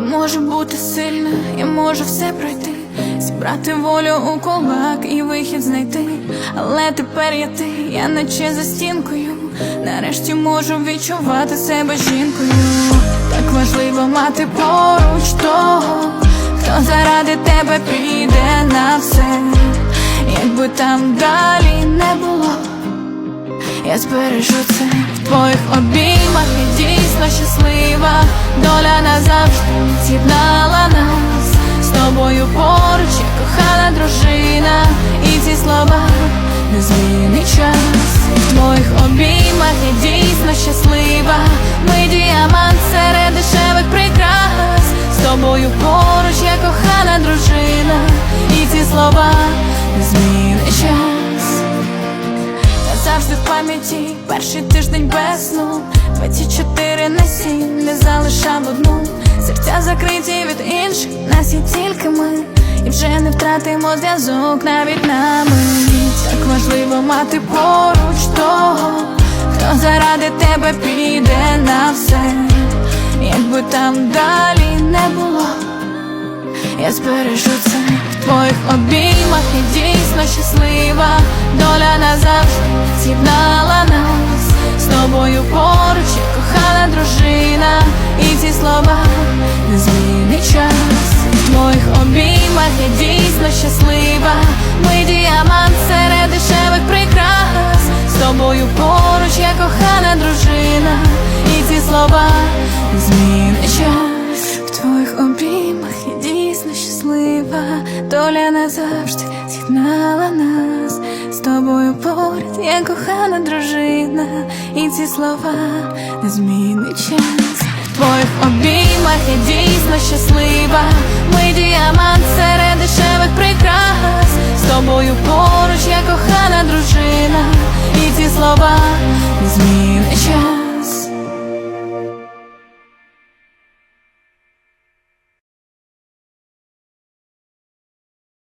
можу бути сильна, я можу все пройти, зібрати волю у кулак і вихід знайти. Але тепер я ти, я наче за стінкою. Нарешті можу відчувати себе жінкою. Так важливо мати поруч того, хто заради тебе піде на все, якби там далі не. Я збережу це в твоїх обіймах і дійсно щаслива. Доля назавжди з'єднала нас з тобою поруч, я кохана дружина, і ці слова не змінить час. В твоїх обіймах я дійсно щаслива. Ми діамант серед дешевих прикрас. З тобою поруч, Завжди в пам'яті. Перший тиждень без сну 24 на 7 не залишав одну. Серця закриті від інших, нас є тільки ми. І вже не втратимо зв'язок навіть на мить. Так важливо мати поруч того, хто заради тебе піде на все, якби там далі не було. Я збережу це в твоїх обіймах. І дійсно щаслива. Доля назавжди з'єднала нас з тобою поруч, я кохана дружина, і ці слова не змінить час. В твоїх обіймах я дійсно щаслива. Ми діамант серед дешевих прикрас. З тобою поруч, я кохана дружина, і ці слова не змінить час. В твоїх обіймах я дійсно щаслива, доля назавжди з'єднала нас з тобою поряд, я кохана дружина, і ці слова не змінить час. В твоїх обіймах я дійсно щаслива. Ми діамант серед дешевих прикрас. З тобою поруч, я кохана дружина, і ці слова